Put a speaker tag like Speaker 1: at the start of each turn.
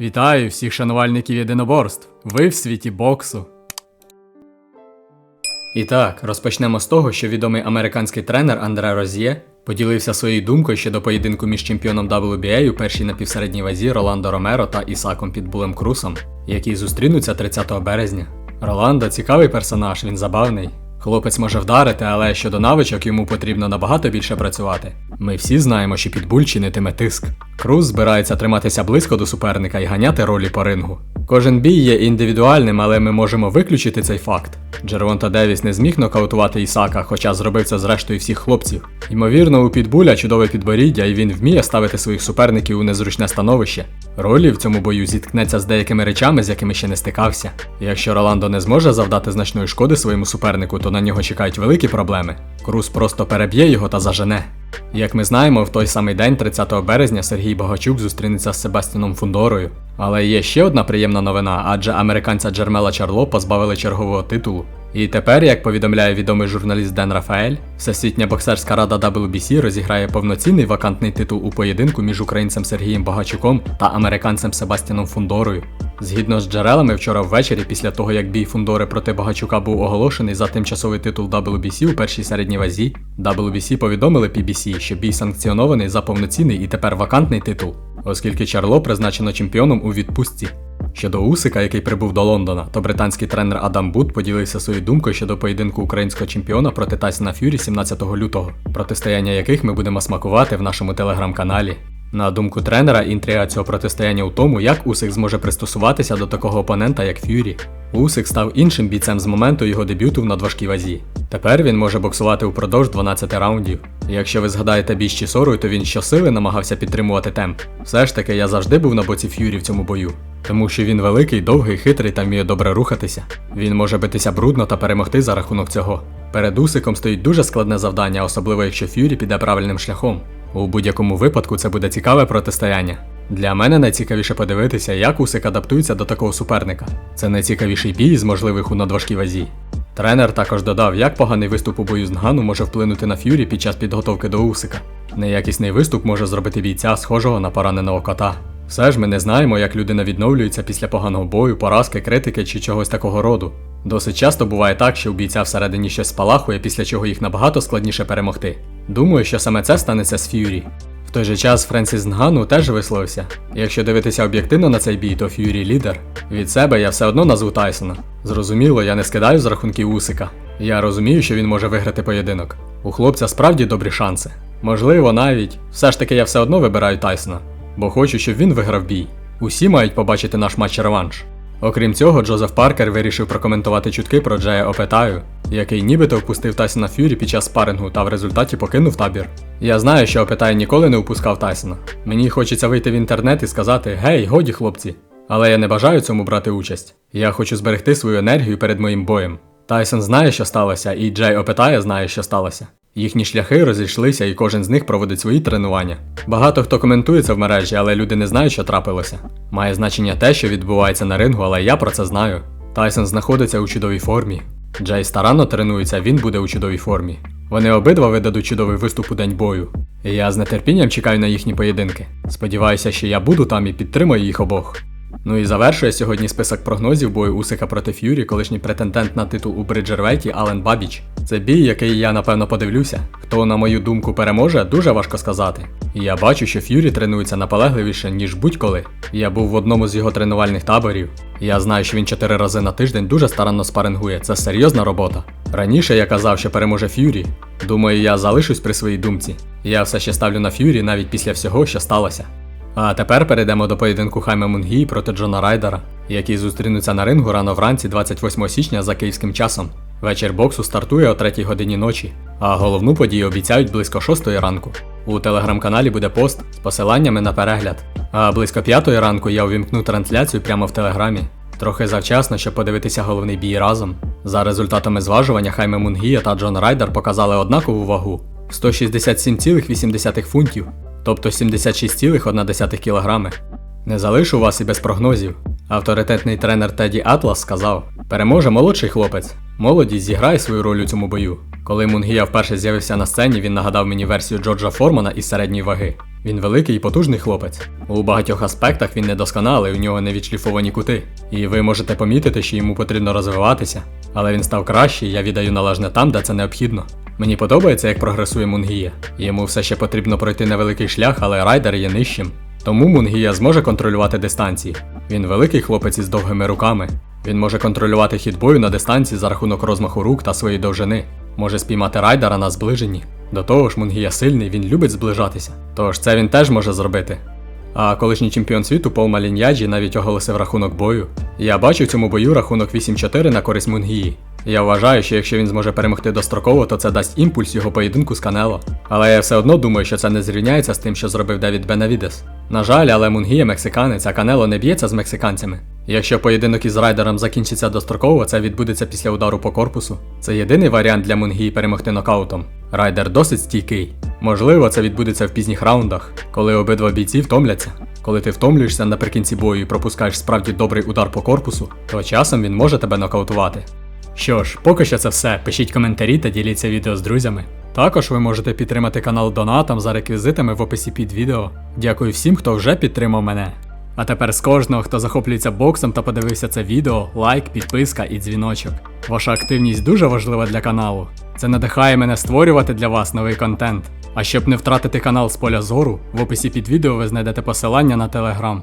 Speaker 1: Вітаю всіх шанувальників єдиноборств. Ви в світі боксу. І так, розпочнемо з того, що відомий американський тренер Андре Роз'є поділився своєю думкою щодо поєдинку між чемпіоном WBA у першій напівсередній вазі Роландо Ромеро та Ісаком Підбулем Крусом, які зустрінуться 30 березня. Роландо цікавий персонаж, він забавний. Хлопець може вдарити, але щодо навичок йому потрібно набагато більше працювати. Ми всі знаємо, що підбуль чинитиме тиск. Круз збирається триматися близько до суперника і ганяти ролі по рингу. Кожен бій є індивідуальним, але ми можемо виключити цей факт. Джервонта Девіс не зміг нокаутувати Ісака, хоча зробив це зрештою всіх хлопців. Ймовірно, у підбуля чудове підборіддя, і він вміє ставити своїх суперників у незручне становище. Ролі в цьому бою зіткнеться з деякими речами, з якими ще не стикався. І якщо Роландо не зможе завдати значної шкоди своєму супернику, то на нього чекають великі проблеми. Круз просто переб'є його та зажене. Як ми знаємо, в той самий день, 30 березня, Сергій Богачук зустрінеться з Себастіном Фундорою. Але є ще одна приємна новина, адже американця Джермела Чарло позбавили чергового титулу. І тепер, як повідомляє відомий журналіст Ден Рафаель, Всесвітня боксерська рада WBC розіграє повноцінний вакантний титул у поєдинку між українцем Сергієм Богачуком та американцем Себастіном Фундорою. Згідно з джерелами, вчора ввечері, після того як бій Фундори проти Багачука був оголошений за тимчасовий титул WBC у першій середній вазі, WBC повідомили PBC, що бій санкціонований за повноцінний і тепер вакантний титул, оскільки Чарло призначено чемпіоном у відпустці. Щодо Усика, який прибув до Лондона, то британський тренер Адам Бут поділився своєю думкою щодо поєдинку українського чемпіона проти Тайсона Фюрі 17 лютого, протистояння яких ми будемо смакувати в нашому телеграм-каналі. На думку тренера, інтрига цього протистояння у тому, як Усик зможе пристосуватися до такого опонента, як Ф'юрі. Усик став іншим бійцем з моменту його дебюту в надважкій вазі. Тепер він може боксувати упродовж 12 раундів. Якщо ви згадаєте бій з Чісорою, то він щосили намагався підтримувати темп. Все ж таки, я завжди був на боці Ф'юрі в цьому бою. Тому що він великий, довгий, хитрий та вміє добре рухатися. Він може битися брудно та перемогти за рахунок цього. Перед Усиком стоїть дуже складне завдання, особливо якщо Ф'юрі піде правильним шляхом. У будь-якому випадку це буде цікаве протистояння. Для мене найцікавіше подивитися, як Усик адаптується до такого суперника. Це найцікавіший бій з можливих у надважкій вазі. Тренер також додав, як поганий виступ у бою з Нгану може вплинути на Ф'юрі під час підготовки до Усика. Неякісний виступ може зробити бійця схожого на пораненого кота. Все ж ми не знаємо, як людина відновлюється після поганого бою, поразки, критики чи чогось такого роду. Досить часто буває так, що у бійця всередині щось спалахує, після чого їх набагато складніше перемогти. Думаю, що саме це станеться з Ф'юрі. В той же час Френсіс Нгану теж висловився. Якщо дивитися об'єктивно на цей бій, то Ф'юрі лідер. Від себе я все одно назву Тайсона. Зрозуміло, я не скидаю з рахунків Усика. Я розумію, що він може виграти поєдинок. У хлопця справді добрі шанси. Можливо, навіть. Все ж таки я все одно вибираю Тайсона, бо хочу, щоб він виграв бій. Усі мають побачити наш матч реванш. Окрім цього, Джозеф Паркер вирішив прокоментувати чутки про Джея Опетаю, який нібито впустив Тайсона Ф'юрі під час спарингу та в результаті покинув табір. Я знаю, що Опетай ніколи не впускав Тайсона. Мені хочеться вийти в інтернет і сказати: Гей, годі, хлопці! Але я не бажаю цьому брати участь. Я хочу зберегти свою енергію перед моїм боєм. Тайсон знає, що сталося, і Джей Опетая знає, що сталося. Їхні шляхи розійшлися, і кожен з них проводить свої тренування. Багато хто коментує це в мережі, але люди не знають, що трапилося. Має значення те, що відбувається на рингу, але я про це знаю. Тайсон знаходиться у чудовій формі. Джей старанно тренується, він буде у чудовій формі. Вони обидва видадуть чудовий виступ у день бою. І я з нетерпінням чекаю на їхні поєдинки. Сподіваюся, що я буду там і підтримаю їх обох. Ну і завершує сьогодні список прогнозів бою Усика проти Ф'юрі, колишній претендент на титул у Бриджервейті Ален Бабіч. Це бій, який я напевно подивлюся. Хто, на мою думку, переможе, дуже важко сказати. І я бачу, що Ф'юрі тренується наполегливіше, ніж будь-коли. Я був в одному з його тренувальних таборів. Я знаю, що він чотири рази на тиждень дуже старанно спарингує. Це серйозна робота. Раніше я казав, що переможе Ф'юрі. Думаю, я залишусь при своїй думці. Я все ще ставлю на Ф'юрі навіть після всього, що сталося. А тепер перейдемо до поєдинку Хайме Мунгії проти Джона Райдера, які зустрінуться на рингу рано вранці 28 січня за київським часом. Вечір боксу стартує о 3 годині ночі, а головну подію обіцяють близько 6 ранку. У телеграм-каналі буде пост з посиланнями на перегляд. А близько 5 ранку я увімкну трансляцію прямо в телеграмі. Трохи завчасно, щоб подивитися головний бій разом. За результатами зважування Хайме Мунгія та Джон Райдер показали однакову вагу 167,8 фунтів, тобто 76,1 кг. Не залишу вас і без прогнозів. Авторитетний тренер Теді Атлас сказав: переможе молодший хлопець. Молодість зіграє свою роль у цьому бою. Коли Мунгія вперше з'явився на сцені, він нагадав мені версію Джорджа Формана із середньої ваги. Він великий і потужний хлопець. У багатьох аспектах він недосконалий, у нього не відшліфовані кути. І ви можете помітити, що йому потрібно розвиватися. Але він став кращий, я віддаю належне там, де це необхідно. Мені подобається, як прогресує Мунгія. Йому все ще потрібно пройти невеликий шлях, але райдер є нижчим. Тому Мунгія зможе контролювати дистанції. Він великий хлопець із довгими руками. Він може контролювати хід бою на дистанції за рахунок розмаху рук та своєї довжини. Може спіймати райдера на зближенні. До того ж, Мунгія сильний, він любить зближатися. Тож це він теж може зробити. А колишній чемпіон світу Пол Маліньяджі навіть оголосив рахунок бою. Я бачу в цьому бою рахунок 8-4 на користь Мунгії. Я вважаю, що якщо він зможе перемогти достроково, то це дасть імпульс його поєдинку з Канело. Але я все одно думаю, що це не зрівняється з тим, що зробив Девід Бенавідес. На жаль, але Мунгія мексиканець, а Канело не б'ється з мексиканцями. Якщо поєдинок із райдером закінчиться достроково, це відбудеться після удару по корпусу. Це єдиний варіант для Мунгії перемогти нокаутом. Райдер досить стійкий. Можливо, це відбудеться в пізніх раундах, коли обидва бійці втомляться. Коли ти втомлюєшся наприкінці бою і пропускаєш справді добрий удар по корпусу, то часом він може тебе нокаутувати. Що ж, поки що це все. Пишіть коментарі та діліться відео з друзями. Також ви можете підтримати канал донатом за реквізитами в описі під відео. Дякую всім, хто вже підтримав мене. А тепер з кожного, хто захоплюється боксом та подивився це відео, лайк, підписка і дзвіночок. Ваша активність дуже важлива для каналу. Це надихає мене створювати для вас новий контент. А щоб не втратити канал з поля зору, в описі під відео ви знайдете посилання на телеграм.